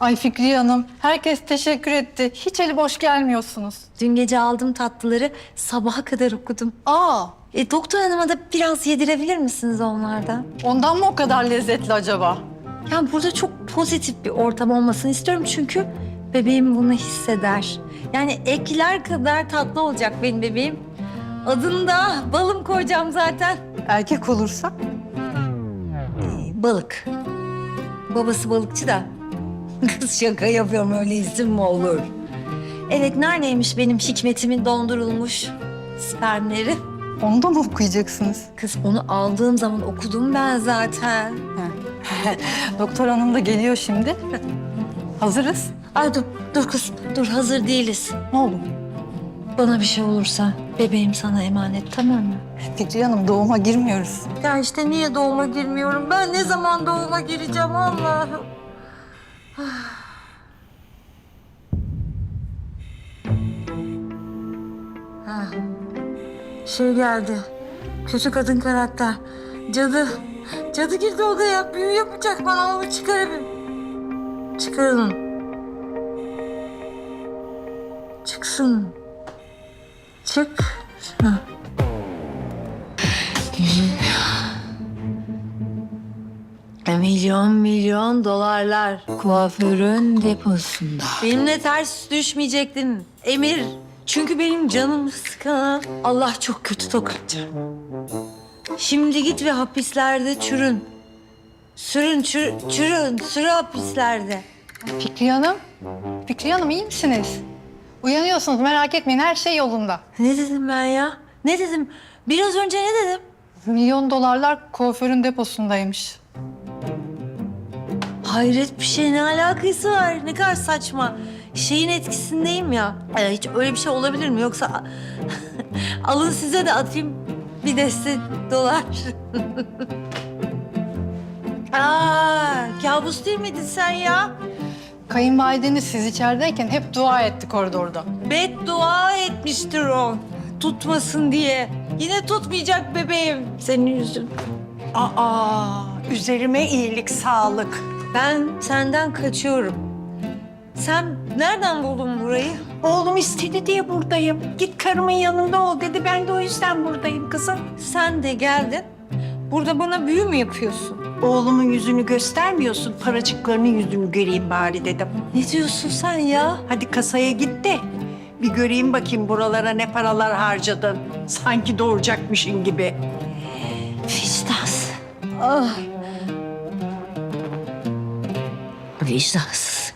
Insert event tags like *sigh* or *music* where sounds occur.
Ay Fikriye Hanım, herkes teşekkür etti. Hiç eli boş gelmiyorsunuz. Dün gece aldım tatlıları sabaha kadar okudum. Aa, E, doktor hanıma da biraz yedirebilir misiniz onlardan? ondan mı o kadar lezzetli acaba? Yani burada çok pozitif bir ortam olmasını istiyorum çünkü bebeğim bunu hisseder. Yani ekler kadar tatlı olacak benim bebeğim. Adını da balım koyacağım zaten. Erkek olursa? Ee, balık. Babası balıkçı da. *laughs* Kız şaka yapıyorum öyle isim mi olur? Evet neredeymiş benim hikmetimin dondurulmuş spermleri? Onu da mı okuyacaksınız? Kız onu aldığım zaman okudum ben zaten. *laughs* Doktor hanım da geliyor şimdi. Hazırız. Ay dur, dur kız, dur hazır değiliz. Ne oldu? Bana bir şey olursa bebeğim sana emanet tamam mı? Fikriye Hanım doğuma girmiyoruz. Ya işte niye doğuma girmiyorum? Ben ne zaman doğuma gireceğim Allah'ım? Şey geldi. Kötü kadın karakter. Cadı. Cadı girdi odaya. Büyü yapacak bana onu çıkarın. Çıkarın. Çıksın. Çık. Ha. Milyon milyon dolarlar kuaförün deposunda. Benimle ters düşmeyecektin Emir. Çünkü benim canım sıkan. Allah çok kötü tokatçı. Şimdi git ve hapislerde çürün. Sürün, çür, çürün, sürü hapislerde. Fikriye Hanım, Fikriye Hanım iyi misiniz? Uyanıyorsunuz merak etmeyin her şey yolunda. Ne dedim ben ya? Ne dedim? Biraz önce ne dedim? Milyon dolarlar kuaförün deposundaymış. Hayret bir şey ne alakası var? Ne kadar saçma. Şeyin etkisindeyim ya. Ee, hiç öyle bir şey olabilir mi? Yoksa *laughs* alın size de atayım bir deste dolar. *laughs* Aa, kabus değil miydin sen ya? Kayınvalideniz siz içerideyken hep dua etti koridorda. Beddua etmiştir o. Tutmasın diye. Yine tutmayacak bebeğim senin yüzün. Aa, üzerime iyilik, sağlık. Ben senden kaçıyorum. Sen nereden buldun burayı? Oğlum istedi diye buradayım. Git karımın yanında ol dedi. Ben de o yüzden buradayım kızım. Sen de geldin. Burada bana büyü mü yapıyorsun? Oğlumun yüzünü göstermiyorsun. Paracıklarının yüzünü göreyim bari dedim. Ne diyorsun sen ya? Hadi kasaya git de bir göreyim bakayım buralara ne paralar harcadın. Sanki doğuracakmışın gibi. Vicdansız. Ah. Vicdansız.